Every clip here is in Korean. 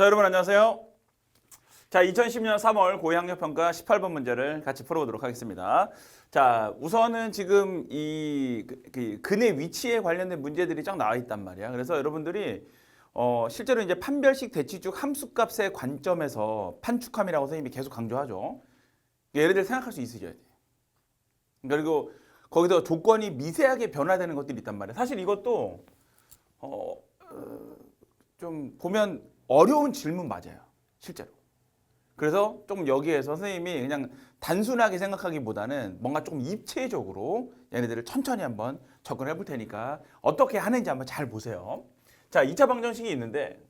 자, 여러분 안녕하세요. 자, 2010년 3월 고학력평가 18번 문제를 같이 풀어보도록 하겠습니다. 자, 우선은 지금 이 그, 그 근의 위치에 관련된 문제들이 쫙 나와 있단 말이야. 그래서 여러분들이 어, 실제로 이제 판별식 대치축 함수값의 관점에서 판축함이라고 선생님이 계속 강조하죠. 예를 들어 생각할 수 있으셔야 돼. 그리고 거기서 조건이 미세하게 변화되는 것들이 있단 말이야. 사실 이것도 어, 어, 좀 보면 어려운 질문 맞아요. 실제로. 그래서 조금 여기에서 선생님이 그냥 단순하게 생각하기보다는 뭔가 조금 입체적으로 얘네들을 천천히 한번 접근해 볼 테니까 어떻게 하는지 한번 잘 보세요. 자, 2차 방정식이 있는데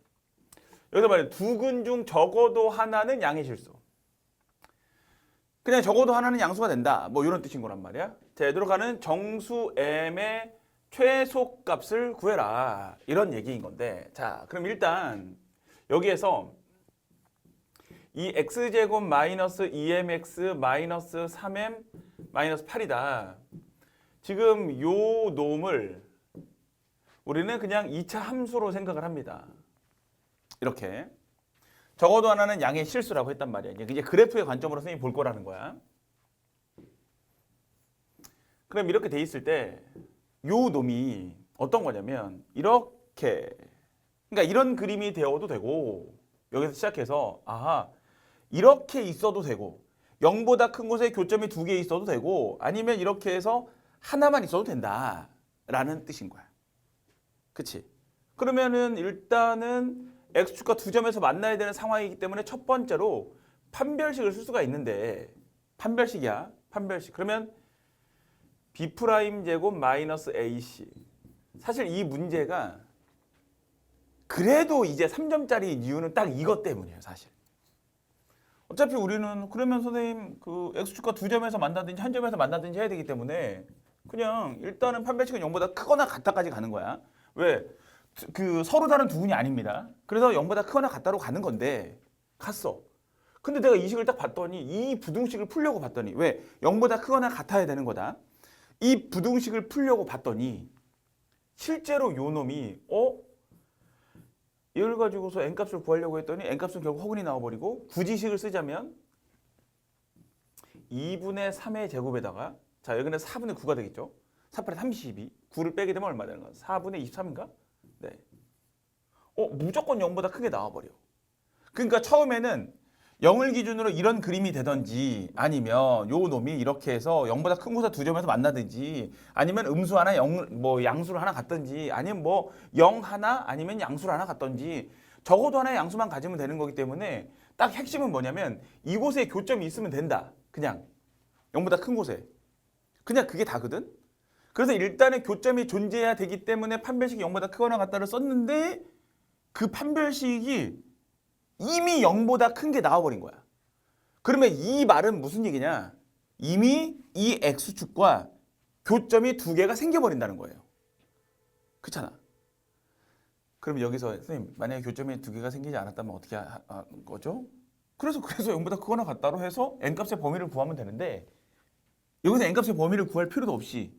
여기서 말해 두 근 중 적어도 하나는 양의 실수. 그냥 적어도 하나는 양수가 된다. 뭐 이런 뜻인 거란 말이야. 자, 얘들로 가는 정수 m의 최소값을 구해라. 이런 얘기인 건데. 자, 그럼 일단 여기에서 이 x제곱 마이너스 2mx 마이너스 3m 마이너스 8이다. 지금 요 놈을 우리는 그냥 2차 함수로 생각을 합니다. 이렇게. 적어도 하나는 양의 실수라고 했단 말이야. 이제 그래프의 관점으로 선생님이 볼 거라는 거야. 그럼 이렇게 돼 있을 때 요 놈이 어떤 거냐면 이렇게 그러니까 이런 그림이 되어도 되고 여기서 시작해서 아하 이렇게 있어도 되고 0보다 큰 곳에 교점이 두 개 있어도 되고 아니면 이렇게 해서 하나만 있어도 된다라는 뜻인 거야. 그치? 그러면은 일단은 x축과 두 점에서 만나야 되는 상황이기 때문에 첫 번째로 판별식을 쓸 수가 있는데 판별식이야. 판별식. 그러면 b 프라임 제곱 마이너스 ac. 사실 이 문제가 그래도 이제 3점짜리 이유는 딱 이것 때문이에요, 사실. 어차피 우리는 그러면 선생님 그 x축과 두 점에서 만나든지 한 점에서 만나든지 해야 되기 때문에 그냥 일단은 판별식은 0보다 크거나 같다까지 가는 거야. 왜? 그 서로 다른 두 분이 아닙니다. 그래서 0보다 크거나 같다로 가는 건데 갔어. 근데 내가 이 식을 딱 봤더니 이 부등식을 풀려고 봤더니 왜? 0보다 크거나 같아야 되는 거다. 이 부등식을 풀려고 봤더니 실제로 요 놈이 어? 이걸 가지고서 n값을 구하려고 했더니 n값은 결국 허근이 나와버리고 굳이식을 쓰자면 2분의 3의 제곱에다가 자 여기는 4분의 9가 되겠죠. 4분의 32 9를 빼게 되면 얼마 되는 거야? 4분의 23인가? 네. 어 무조건 0보다 크게 나와버려. 그러니까 처음에는 0을 기준으로 이런 그림이 되던지 아니면 요 놈이 이렇게 해서 0보다 큰 곳에 두 점에서 만나든지 아니면 음수 하나 0, 뭐 양수를 하나 갖든지 아니면 뭐0 하나 아니면 양수를 하나 갖든지 적어도 하나의 양수만 가지면 되는 거기 때문에 딱 핵심은 뭐냐면 이곳에 교점이 있으면 된다. 그냥 0보다 큰 곳에. 그냥 그게 다거든. 그래서 일단은 교점이 존재해야 되기 때문에 판별식이 0보다 크거나 같다를 썼는데 그 판별식이 이미 0보다 큰 게 나와버린 거야. 그러면 이 말은 무슨 얘기냐? 이미 이 x축과 교점이 두 개가 생겨버린다는 거예요. 그렇잖아. 그럼 여기서 선생님 만약에 교점이 두 개가 생기지 않았다면 어떻게 하, 하 거죠? 그래서 그래서 0보다 크거나 같다로 해서 n값의 범위를 구하면 되는데 여기서 n값의 범위를 구할 필요도 없이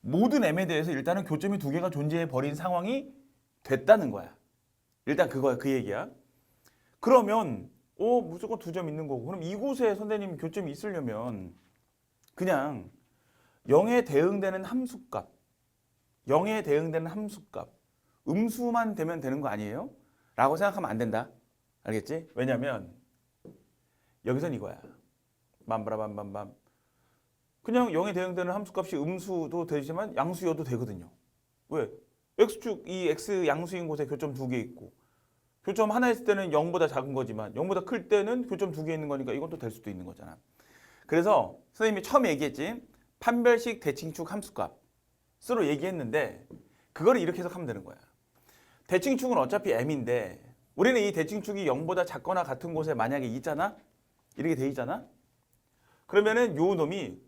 모든 m에 대해서 일단은 교점이 두 개가 존재해 버린 상황이 됐다는 거야. 일단 그거야 그 얘기야. 그러면 어 무조건 두 점 있는 거고 그럼 이곳에 선생님 교점이 있으려면 그냥 0에 대응되는 함수값 0에 대응되는 함수값 음수만 되면 되는 거 아니에요? 라고 생각하면 안 된다 알겠지? 왜냐면 여기선 이거야 맘바라밤밤밤 그냥 0에 대응되는 함수값이 음수도 되지만 양수여도 되거든요 왜? x축 이 x 양수인 곳에 교점 두 개 있고 교점 하나 있을 때는 0보다 작은 거지만 0보다 클 때는 교점 두 개 있는 거니까 이것도 될 수도 있는 거잖아. 그래서 선생님이 처음 얘기했지. 판별식 대칭축 함수값으로 얘기했는데 그거를 이렇게 해석하면 되는 거야. 대칭축은 어차피 m인데 우리는 이 대칭축이 0보다 작거나 같은 곳에 만약에 있잖아. 이렇게 돼 있잖아. 그러면은 요 놈이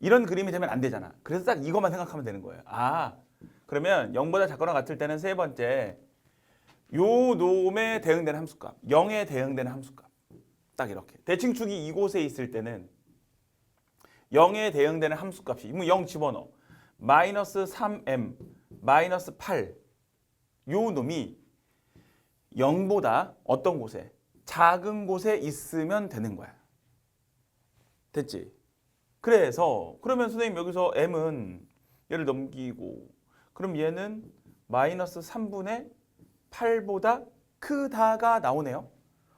이런 그림이 되면 안 되잖아. 그래서 딱 이것만 생각하면 되는 거예요. 아, 그러면 0보다 작거나 같을 때는 세 번째 요 놈에 대응되는 함수값, 0에 대응되는 함수값. 딱 이렇게. 대칭축이 이곳에 있을 때는 0에 대응되는 함수값이 뭐0 집어넣어. 마이너스 3m, 마이너스 8. 요 놈이 0보다 어떤 곳에 작은 곳에 있으면 되는 거야. 됐지? 그래서 그러면 선생님 여기서 m은 얘를 넘기고 그럼 얘는 마이너스 3분의 8보다 크다가 나오네요.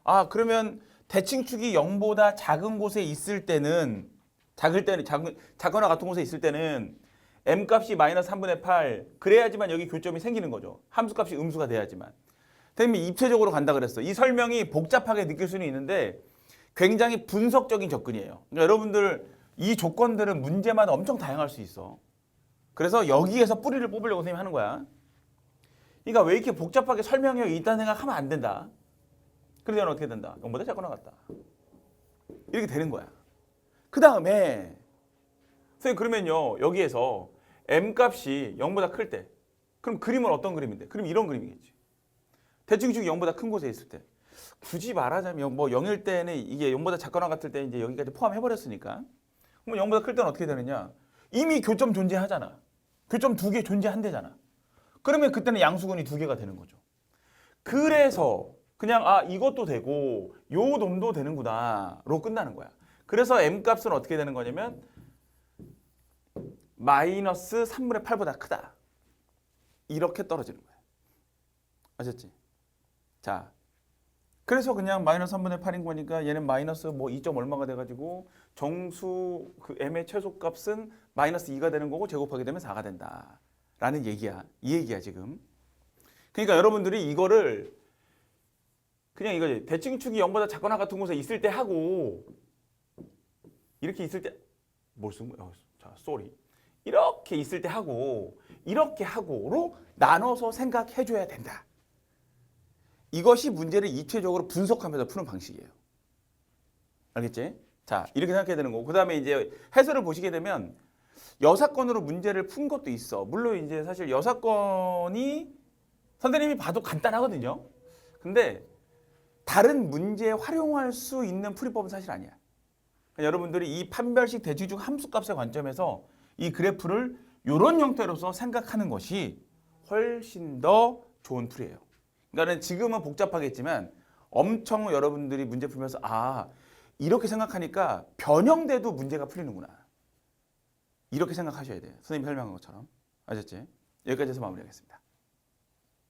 아 그러면 대칭축이 0보다 작은 곳에 있을 때는 작을 때는 작은 작거나 같은 곳에 있을 때는 m 값이 마이너스 3분의 8 그래야지만 여기 교점이 생기는 거죠. 함수 값이 음수가 돼야지만. 선생님이 입체적으로 간다 그랬어. 이 설명이 복잡하게 느낄 수는 있는데 굉장히 분석적인 접근이에요. 그러니까 여러분들 이 조건들은 문제마다 엄청 다양할 수 있어. 그래서 여기에서 뿌리를 뽑으려고 선생님이 하는 거야. 그러니까 왜 이렇게 복잡하게 설명해 있다는 생각하면 안 된다. 그러면 어떻게 된다? 0보다 작거나 같다. 이렇게 되는 거야. 그 다음에 선생님 그러면요 여기에서 m 값이 0보다 클 때 그럼 그림은 어떤 그림인데? 그럼 이런 그림이겠지. 대칭축이 0보다 큰 곳에 있을 때 굳이 말하자면 뭐 0일 때는 이게 0보다 작거나 같을 때 이제 여기까지 포함해 버렸으니까 그럼 0보다 클 때는 어떻게 되느냐? 이미 교점 존재하잖아. 교점 두 개 존재한대잖아. 그러면 그때는 양수근이 두 개가 되는 거죠. 그래서 그냥 아 이것도 되고 요 놈도 되는구나로 끝나는 거야. 그래서 m 값은 어떻게 되는 거냐면 마이너스 3분의 8보다 크다. 이렇게 떨어지는 거야. 아셨지? 자, 그래서 그냥 마이너스 3분의 8인 거니까 얘는 마이너스 뭐 2점 얼마가 돼가지고 정수 그 m의 최소값은 마이너스 2가 되는 거고 제곱하게 되면 4가 된다. 라는 얘기야. 이 얘기야 지금. 그러니까 여러분들이 이거를 그냥 이거지. 대칭축이 0보다 작거나 같은 곳에 있을 때 하고 이렇게 있을 때 뭘 쓴 거야? 어, 자, 쏘리. 이렇게 있을 때 하고 이렇게 하고로 나눠서 생각해 줘야 된다. 이것이 문제를 입체적으로 분석하면서 푸는 방식이에요. 알겠지? 자, 이렇게 생각해야 되는 거고. 그 다음에 이제 해설을 보시게 되면 여사건으로 문제를 푼 것도 있어. 물론 이제 사실 여사건이 선생님이 봐도 간단하거든요. 근데 다른 문제에 활용할 수 있는 풀이법은 사실 아니야. 그러니까 여러분들이 이 판별식 대칭중 함수값의 관점에서 이 그래프를 이런 형태로서 생각하는 것이 훨씬 더 좋은 풀이에요. 그러니까 지금은 복잡하겠지만 엄청 여러분들이 문제 풀면서 아 이렇게 생각하니까 변형돼도 문제가 풀리는구나. 이렇게 생각하셔야 돼요. 선생님이 설명한 것처럼. 아셨지? 여기까지 해서 마무리하겠습니다.